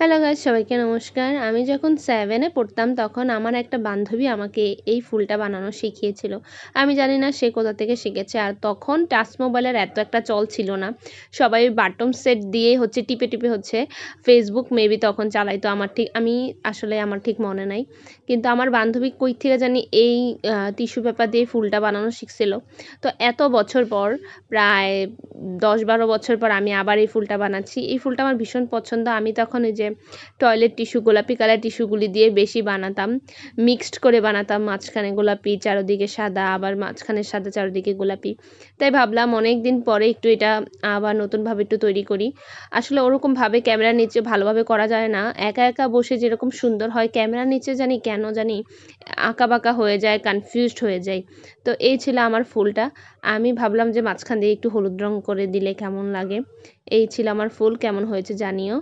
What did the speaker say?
Hello guys সবাইকে নমস্কার। আমি যখন সেভেনে পড়তাম, তখন আমার একটা বান্ধবী আমাকে এই ফুলটা বানানো শিখিয়েছিল। আমি জানি না সে কোথা থেকে শিখেছে। আর তখন টাচ মোবাইলের এত একটা চল ছিল না। সবাই বাটম সেট দিয়ে হচ্ছে টিপে টিপে হচ্ছে ফেসবুক মেবি তখন চালাইতো। আমার ঠিক, আমি আসলে আমার ঠিক মনে নাই। কিন্তু আমার বান্ধবী কই থেকে জানি এই টিস্যু পেপার দিয়ে ফুলটা বানানো শিখছিল। তো এত বছর পর, প্রায় দশ বারো বছর পর আমি আবার এই ফুলটা বানাচ্ছি। এই ফুলটা আমার ভীষণ পছন্দ। আমি তখন ওই যে টয়লেট টিস্যু গোলাপি কালার টিস্যুগুলি দিয়ে বেশি বানাতাম। মিক্সড করে বানাতাম, মাঝখানে গোলাপি, চারোদিকে সাদা, আবার মাঝখানে সাদা, চারোদিকে গোলাপি। তাই ভাবলাম অনেক দিন পরে একটু এটা আবার নতুনভাবে একটু তৈরি করি। আসলে ওরকমভাবে ক্যামেরার নিচে ভালোভাবে করা যায় না। একা একা বসে যেরকম সুন্দর হয় ক্যামেরার নিচে জানি কেন জানি আঁকা বাঁকা হয়ে যায় কনফিউজড হয়ে যায়। তো এই ছিল আমার ফুলটা। আমি ভাবলাম যে মাঝখান দিয়ে একটু হলুদ রং করে দিলে কেমন লাগে? এই ছিল আমার ফুল, কেমন হয়েছে জানিও।